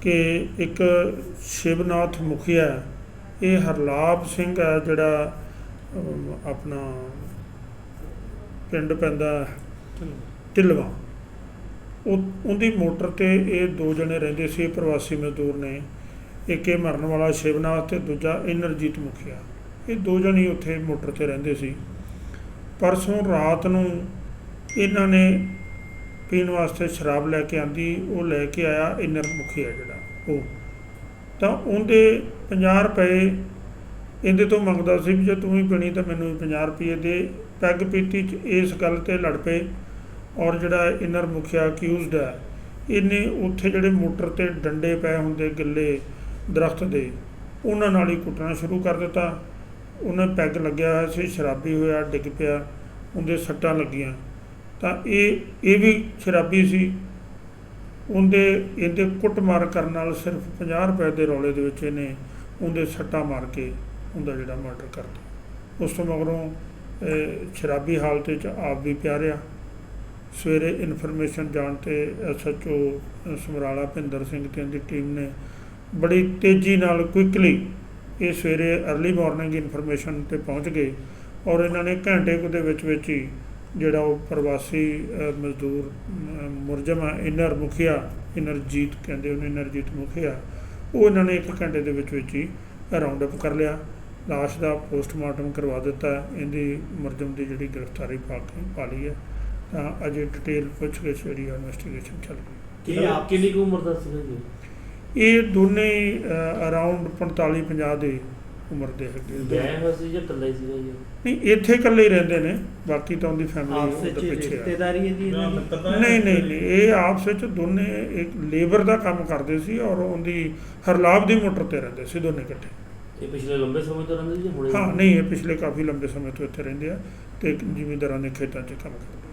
ਕਿ ਇੱਕ ਸ਼ਿਵਨਾਥ ਮੁਖੀਆ ਇਹ ਹਰਲਾਪ ਸਿੰਘ ਹੈ ਜਿਹੜਾ ਆਪਣਾ ਪਿੰਡ ਪੈਂਦਾ ਢਿਲਵਾ। ਉਹ ਉਹਦੀ ਮੋਟਰ ਤੇ ਇਹ ਦੋ ਜਣੇ ਰਹਿੰਦੇ ਸੀ ਪ੍ਰਵਾਸੀ ਮਜ਼ਦੂਰ ਨੇ। ਇੱਕ ਇਹ ਮਰਨ ਵਾਲਾ ਸ਼ਿਵਨਾਥ ਤੇ ਦੂਜਾ ਇਨਰਜੀਤ ਮੁਖੀਆ ਇਹ ਦੋ ਜਣੇ ਉੱਥੇ ਮੋਟਰ ਤੇ ਰਹਿੰਦੇ ਸੀ। ਪਰਸੋਂ ਰਾਤ ਨੂੰ ਇਹਨਾਂ ਨੇ ਪੀਣ ਵਾਸਤੇ ਸ਼ਰਾਬ ਲੈ ਕੇ ਆਂਦੀ, ਉਹ ਲੈ ਕੇ ਆਇਆ ਇਨਰ ਹੈ ਜਿਹੜਾ, ਉਹ। ਤਾਂ ਉਹਦੇ 50 ਰੁਪਏ ਇਹਦੇ ਤੋਂ ਮੰਗਦਾ ਸੀ ਵੀ ਜੇ ਤੂੰ ਹੀ ਪੀਣੀ ਤਾਂ ਮੈਨੂੰ ਵੀ 50 ਰੁਪਏ ਦੇ। ਪੈਗ ਪੀਤੀ ਚ ਇਸ ਗੱਲ ਤੇ ਲੜ ਪਏ ਔਰ ਜਿਹੜਾ ਇਨਰ ਮੁਖੀਆ ਅਕਿਊਜ਼ਡ ਹੈ ਇਹਨੇ ਉੱਥੇ ਜਿਹੜੇ ਮੋਟਰ ਤੇ ਡੰਡੇ ਪਏ ਹੁੰਦੇ ਗਿੱਲੇ ਦਰਖਤ ਦੇ, ਉਹਨਾਂ ਨਾਲ ਹੀ ਕੁੱਟਣਾ ਸ਼ੁਰੂ ਕਰ ਦਿੱਤਾ। ਉਹਨੇ ਪੈਗ ਲੱਗਿਆ ਹੋਇਆ ਸੀ, ਸ਼ਰਾਬੀ ਹੋਇਆ, ਡਿੱਗ ਪਿਆ, ਉਹਦੇ ਸੱਟਾਂ ਲੱਗੀਆਂ। ਤਾਂ ਇਹ ਇਹ ਵੀ ਸ਼ਰਾਬੀ ਸੀ। ਉਹਦੇ, ਇਹਦੇ ਕੁੱਟਮਾਰ ਕਰਨ ਨਾਲ ਸਿਰਫ 50 ਰੁਪਏ ਦੇ ਰੌਲੇ ਦੇ ਵਿੱਚ ਇਹਨੇ ਉਹਦੇ ਸੱਟਾਂ ਮਾਰ ਕੇ ਉਹਦਾ ਜਿਹੜਾ ਮਰਡਰ ਕਰਤਾ ਉਸ ਤੋਂ ਮਗਰੋਂ ਸ਼ਰਾਬੀ ਹਾਲਤ ਵਿੱਚ ਆਪ ਵੀ ਪਿਆ ਰਿਹਾ। ਸਵੇਰੇ ਇਨਫੋਰਮੇਸ਼ਨ ਜਾਣ ਤੇ ਐਸਐਚਓ ਸਮਰਾਲਾ ਭਿੰਦਰ ਸਿੰਘ ਤੇ ਉਹਦੀ ਟੀਮ ਨੇ ਬੜੀ ਤੇਜ਼ੀ ਨਾਲ ਕੁਇਕਲੀ ਇਹ ਸਵੇਰੇ अर्ਲੀ ਮਾਰਨਿੰਗ ਇਨਫੋਰਮੇਸ਼ਨ ਤੇ ਪਹੁੰਚ ਗਏ ਔਰ ਇਹਨਾਂ ਨੇ ਘੰਟੇ ਕੁ ਦੇ ਵਿੱਚ ਵਿੱਚ ਹੀ ਜਿਹੜਾ ਉਹ ਪ੍ਰਵਾਸੀ ਮਜ਼ਦੂਰ ਮੁਰਜਮ ਹੈ ਇਨਰ ਮੁਖੀਆ ਇਨਰਜੀਤ ਕਹਿੰਦੇ ਉਹਨੂੰ ਇਨਰਜੀਤ ਮੁਖੀਆ ਉਹ ਇਹਨਾਂ ਨੇ ਇੱਕ ਘੰਟੇ ਦੇ ਵਿੱਚ ਵਿੱਚ ਹੀ ਰਾਉਂਡ ਅਪ ਕਰ ਲਿਆ। ਲਾਸ਼ ਦਾ ਪੋਸਟਮਾਰਟਮ ਕਰਵਾ ਦਿੱਤਾ। ਇਹਦੀ ਮੁਰਜਮ ਦੀ ਜਿਹੜੀ ਗ੍ਰਿਫਤਾਰੀ ਪਾ ਕੇ ਪਾ ਲਈ ਹੈ। ਤਾਂ ਅਜੇ ਡਿਟੇਲ ਪੁੱਛ ਕੇ ਜਿਹੜੀ ਇਨਵੈਸਟੀਗੇਸ਼ਨ ਚੱਲ ਰਹੀ ਇਹ ਆਪ ਕਿੰਨੀ ਕੁ ਉਮਰ ਦਾ ਸੀਗਾ ਜੀ? ਇਹ ਦੋਨੇ ਅਰਾਊਂਡ 45 50 ਦੇ ਉਮਰ ਦੇ ਹੈਗੇ ਵਿਆਹ ਹੋਇਆ ਸੀ ਜਾਂ ਇਕੱਲਾ ਹੀ ਸੀਗਾ ਜੀ ਨਹੀਂ ਇੱਥੇ ਇਕੱਲੇ ਹੀ ਰਹਿੰਦੇ ਨੇ ਬਾਕੀ ਤਾਂ ਉਹਦੀ ਫੈਮਿਲੀ ਆਪਸ ਉਹਦੇ ਵਿੱਚ ਪਿੱਛੇ ਆ। ਰਿਸ਼ਤੇਦਾਰੀ ਹੈ ਜੀ ਇਹਨਾਂ ਦੀ? ਨਹੀਂ ਨਹੀਂ ਨਹੀਂ ਇਹ ਆਪਸ ਵਿੱਚ ਦੋਨੇ ਇੱਕ ਲੇਬਰ ਦਾ ਕੰਮ ਕਰਦੇ ਸੀ ਔਰ ਉਹਦੀ ਹਰਲਾਬ ਦੀ ਮੋਟਰ ਤੇ ਰਹਿੰਦੇ ਸੀ ਦੋਨੇ ਇਕੱਠੇ। ਇਹ ਪਿਛਲੇ ਲੰਬੇ ਸਮੇਂ ਤੋਂ ਰਹਿੰਦੇ ਸੀ ਜਾਂ ਹੁਣੇ? ਹਾਂ ਨਹੀਂ ਇਹ ਪਿਛਲੇ ਕਾਫੀ ਲੰਬੇ ਸਮੇਂ ਤੋਂ ਇੱਥੇ ਰਹਿੰਦੇ ਆ ਤੇ ਜ਼ਿਮੀਂਦਾਰਾਂ ਦੇ ਖੇਤਾਂ 'ਚ ਕੰਮ ਕਰਦੇ